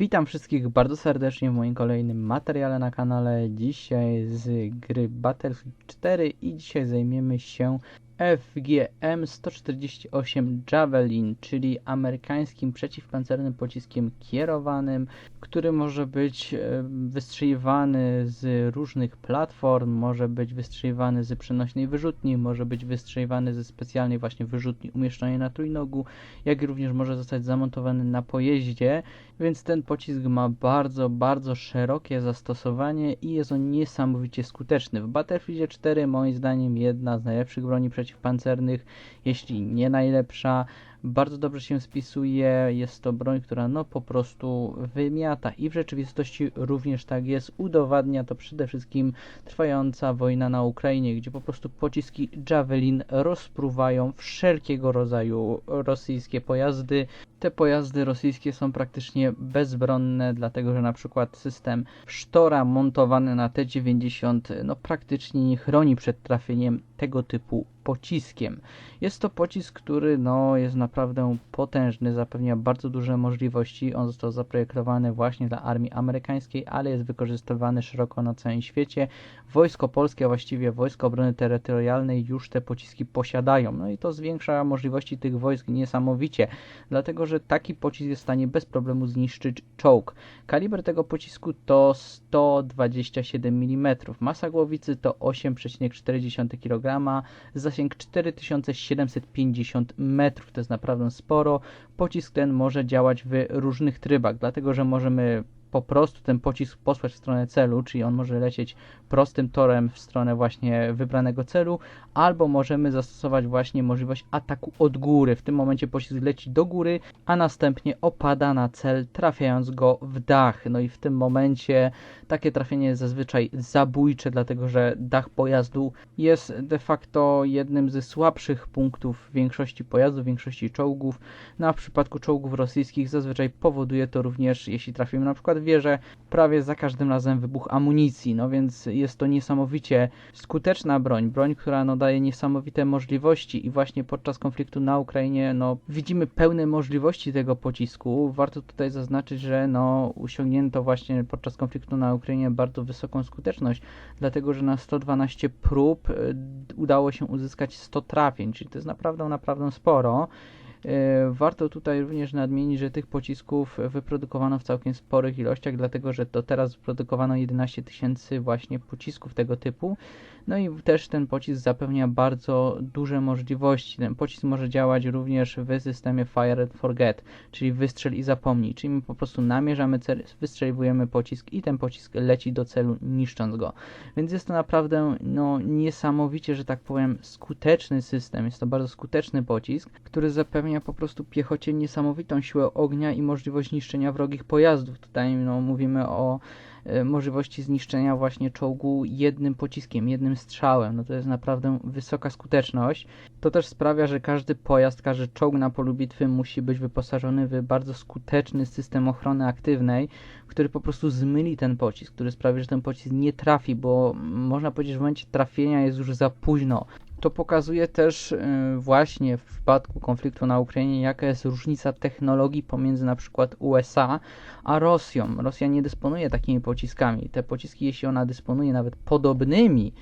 Witam wszystkich bardzo serdecznie w moim kolejnym materiale na kanale. Dzisiaj z gry Battlefield 4 i dzisiaj zajmiemy się FGM-148 Javelin, czyli amerykańskim przeciwpancernym pociskiem kierowanym, który może być e, wystrzeliwany z różnych platform, może być wystrzeliwany z przenośnej wyrzutni, może być wystrzeliwany ze specjalnej właśnie wyrzutni umieszczonej na trójnogu, jak również może zostać zamontowany na pojeździe, więc ten pocisk ma bardzo, bardzo szerokie zastosowanie i jest on niesamowicie skuteczny. W Battlefield 4 moim zdaniem jedna z najlepszych broni przeciw przeciwpancernych, jeśli nie najlepsza. Bardzo dobrze się spisuje, jest to broń, która no po prostu wymiata i w rzeczywistości również tak jest. Udowadnia to przede wszystkim trwająca wojna na Ukrainie, gdzie po prostu pociski Javelin rozpruwają wszelkiego rodzaju rosyjskie pojazdy. Te pojazdy rosyjskie są praktycznie bezbronne, dlatego że na przykład system sztora montowany na T-90 no praktycznie nie chroni przed trafieniem tego typu pociskiem. Jest to pocisk, który no, jest naprawdę potężny, zapewnia bardzo duże możliwości. On został zaprojektowany właśnie dla armii amerykańskiej, ale jest wykorzystywany szeroko na całym świecie. Wojsko polskie, a właściwie Wojsko Obrony Terytorialnej już te pociski posiadają. No i to zwiększa możliwości tych wojsk niesamowicie, dlatego że taki pocisk jest w stanie bez problemu zniszczyć czołg. Kaliber tego pocisku to 127 mm, masa głowicy to 8,4 kg, zasięg 4750 metrów, to jest naprawdę sporo. Pocisk ten może działać w różnych trybach, dlatego że możemy po prostu ten pocisk posłać w stronę celu, czyli on może lecieć prostym torem w stronę właśnie wybranego celu, albo możemy zastosować właśnie możliwość ataku od góry. W tym momencie pocisk leci do góry, a następnie opada na cel, trafiając go w dach. No i w tym momencie takie trafienie jest zazwyczaj zabójcze, dlatego że dach pojazdu jest de facto jednym ze słabszych punktów większości pojazdów, większości czołgów. No a w przypadku czołgów rosyjskich zazwyczaj powoduje to również, jeśli trafimy na przykład wieżę, prawie za każdym razem wybuch amunicji. No więc jest to niesamowicie skuteczna broń, broń, która no, daje niesamowite możliwości i właśnie podczas konfliktu na Ukrainie no, widzimy pełne możliwości tego pocisku. Warto tutaj zaznaczyć, że no, osiągnięto właśnie podczas konfliktu na Ukrainie bardzo wysoką skuteczność, dlatego że na 112 prób y, udało się uzyskać 100 trafień, czyli to jest naprawdę, naprawdę sporo. E, warto tutaj również nadmienić, że tych pocisków wyprodukowano w całkiem sporych ilościach, dlatego że do teraz wyprodukowano 11 tysięcy właśnie pocisków tego typu. No i też ten pocisk zapewnia bardzo duże możliwości. Ten pocisk może działać również w systemie Fire and Forget, czyli wystrzel i zapomnij. Czyli my po prostu namierzamy cel, wystrzeliwujemy pocisk i ten pocisk leci do celu, niszcząc go. Więc jest to naprawdę no, niesamowicie, że tak powiem, skuteczny system. Jest to bardzo skuteczny pocisk, który zapewnia zapewnia po prostu piechocie niesamowitą siłę ognia i możliwość niszczenia wrogich pojazdów. Tutaj no, mówimy o e, możliwości zniszczenia właśnie czołgu jednym pociskiem, jednym strzałem. No to jest naprawdę wysoka skuteczność. To też sprawia, że każdy pojazd, każdy czołg na polu bitwy musi być wyposażony w bardzo skuteczny system ochrony aktywnej, który po prostu zmyli ten pocisk, który sprawi, że ten pocisk nie trafi, bo można powiedzieć, że w momencie trafienia jest już za późno. To pokazuje też y, właśnie w przypadku konfliktu na Ukrainie, jaka jest różnica technologii pomiędzy na przykład USA a Rosją. Rosja nie dysponuje takimi pociskami. Te pociski, jeśli ona dysponuje nawet podobnymi,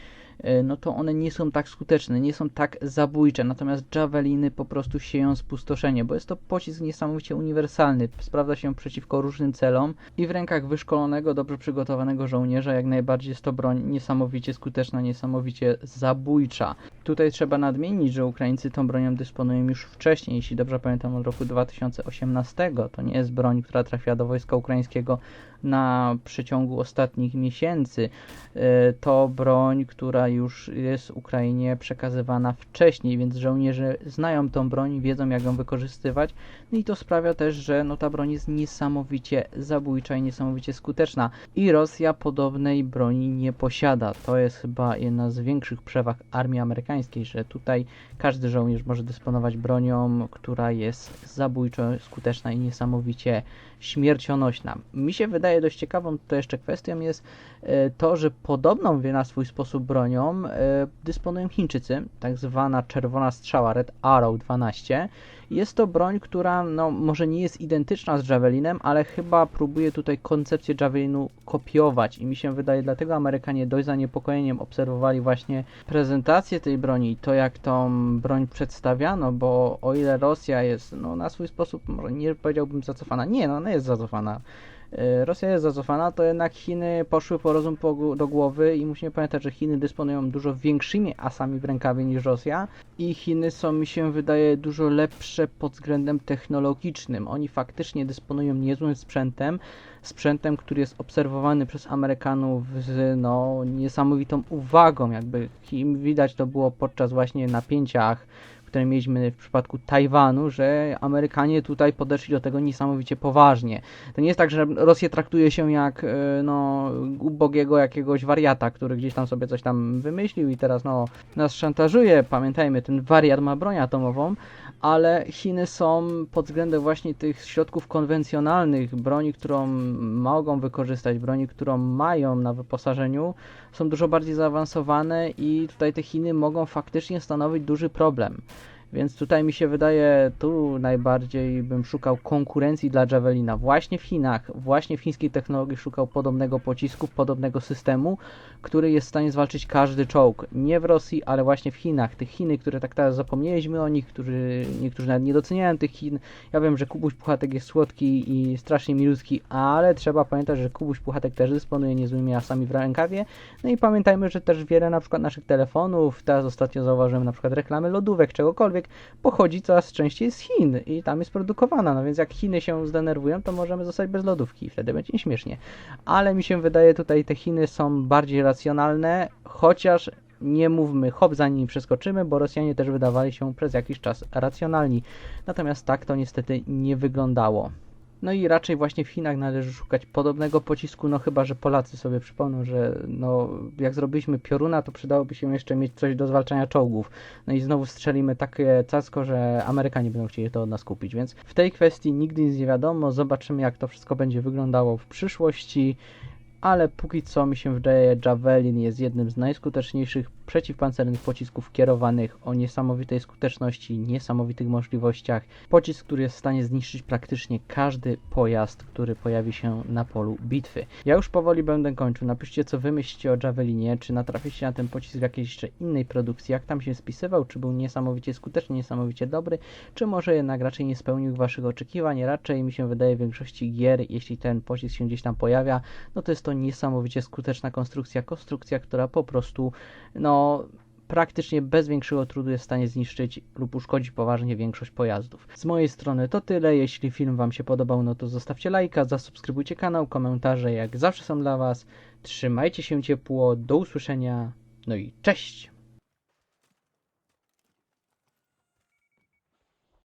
no to one nie są tak skuteczne, nie są tak zabójcze. Natomiast javeliny po prostu sieją spustoszenie, bo jest to pocisk niesamowicie uniwersalny. Sprawdza się przeciwko różnym celom i w rękach wyszkolonego, dobrze przygotowanego żołnierza jak najbardziej jest to broń niesamowicie skuteczna, niesamowicie zabójcza. Tutaj trzeba nadmienić, że Ukraińcy tą bronią dysponują już wcześniej, jeśli dobrze pamiętam od roku 2018. To nie jest broń, która trafiła do wojska ukraińskiego na przeciągu ostatnich miesięcy. E, to broń, która już jest Ukrainie przekazywana wcześniej, więc żołnierze znają tą broń, wiedzą jak ją wykorzystywać. No i to sprawia też, że no, ta broń jest niesamowicie zabójcza i niesamowicie skuteczna. I Rosja podobnej broni nie posiada. To jest chyba jedna z większych przewag armii amerykańskiej, że tutaj każdy żołnierz może dysponować bronią, która jest zabójczo skuteczna i niesamowicie śmiercionośna. Mi się wydaje dość ciekawą to jeszcze kwestią jest e, to, że podobną na swój sposób bronią e, dysponują Chińczycy, tak zwana czerwona strzała Red Arrow 12. Jest to broń, która no, może nie jest identyczna z Javelinem, ale chyba próbuje tutaj koncepcję Javelinu kopiować i mi się wydaje, dlatego Amerykanie dość zaniepokojeniem obserwowali właśnie prezentację tej broni i to jak tą broń przedstawiano, bo o ile Rosja jest no, na swój sposób, może nie powiedziałbym zacofana, nie, no ona jest zacofana, Rosja jest zacofana, to jednak Chiny poszły po rozum do głowy i musimy pamiętać, że Chiny dysponują dużo większymi asami w rękawie niż Rosja i Chiny są, mi się wydaje, dużo lepsze pod względem technologicznym. Oni faktycznie dysponują niezłym sprzętem, sprzętem, który jest obserwowany przez Amerykanów z no, niesamowitą uwagą, jakby widać to było podczas właśnie napięciach które mieliśmy w przypadku Tajwanu, że Amerykanie tutaj podeszli do tego niesamowicie poważnie. To nie jest tak, że Rosję traktuje się jak e, no, ubogiego jakiegoś wariata, który gdzieś tam sobie coś tam wymyślił i teraz no, nas szantażuje. Pamiętajmy, ten wariat ma broń atomową, ale Chiny są pod względem właśnie tych środków konwencjonalnych, broni, którą mogą wykorzystać, broni, którą mają na wyposażeniu, są dużo bardziej zaawansowane i tutaj te Chiny mogą faktycznie stanowić duży problem. Więc tutaj mi się wydaje, tu najbardziej bym szukał konkurencji dla Javelina. Właśnie w Chinach, właśnie w chińskiej technologii szukał podobnego pocisku, podobnego systemu, który jest w stanie zwalczyć każdy czołg. Nie w Rosji, ale właśnie w Chinach. Tych Chiny, które tak teraz zapomnieliśmy o nich, którzy, niektórzy nawet nie doceniają tych Chin. Ja wiem, że Kubuś Puchatek jest słodki i strasznie milutki, ale trzeba pamiętać, że Kubuś Puchatek też dysponuje niezłymi asami w rękawie. No i pamiętajmy, że też wiele na przykład naszych telefonów, teraz ostatnio zauważyłem na przykład reklamy lodówek, czegokolwiek, pochodzi coraz częściej z Chin i tam jest produkowana. No więc jak Chiny się zdenerwują, to możemy zostać bez lodówki i wtedy będzie śmiesznie. Ale mi się wydaje, tutaj te Chiny są bardziej racjonalne, chociaż nie mówmy hop, za nimi przeskoczymy, bo Rosjanie też wydawali się przez jakiś czas racjonalni. Natomiast tak to niestety nie wyglądało. No i raczej właśnie w Chinach należy szukać podobnego pocisku, no chyba, że Polacy sobie przypomną, że no jak zrobiliśmy pioruna, to przydałoby się jeszcze mieć coś do zwalczania czołgów. No i znowu strzelimy takie casko, że Amerykanie będą chcieli to od nas kupić, więc w tej kwestii nigdy nic nie wiadomo, zobaczymy jak to wszystko będzie wyglądało w przyszłości. Ale póki co mi się wydaje, Javelin jest jednym z najskuteczniejszych przeciwpancernych pocisków kierowanych o niesamowitej skuteczności, niesamowitych możliwościach. Pocisk, który jest w stanie zniszczyć praktycznie każdy pojazd, który pojawi się na polu bitwy. Ja już powoli będę kończył. Napiszcie, co wy myślicie o Javelinie, czy natraficie na ten pocisk w jakiejś jeszcze innej produkcji, jak tam się spisywał, czy był niesamowicie skuteczny, niesamowicie dobry, czy może jednak raczej nie spełnił waszych oczekiwań. Raczej mi się wydaje w większości gier, jeśli ten pocisk się gdzieś tam pojawia, no to jest to niesamowicie skuteczna konstrukcja, konstrukcja, która po prostu, no, praktycznie bez większego trudu jest w stanie zniszczyć lub uszkodzić poważnie większość pojazdów. Z mojej strony to tyle. Jeśli film Wam się podobał, no to zostawcie lajka, zasubskrybujcie kanał, komentarze jak zawsze są dla Was. Trzymajcie się ciepło, do usłyszenia, no i cześć!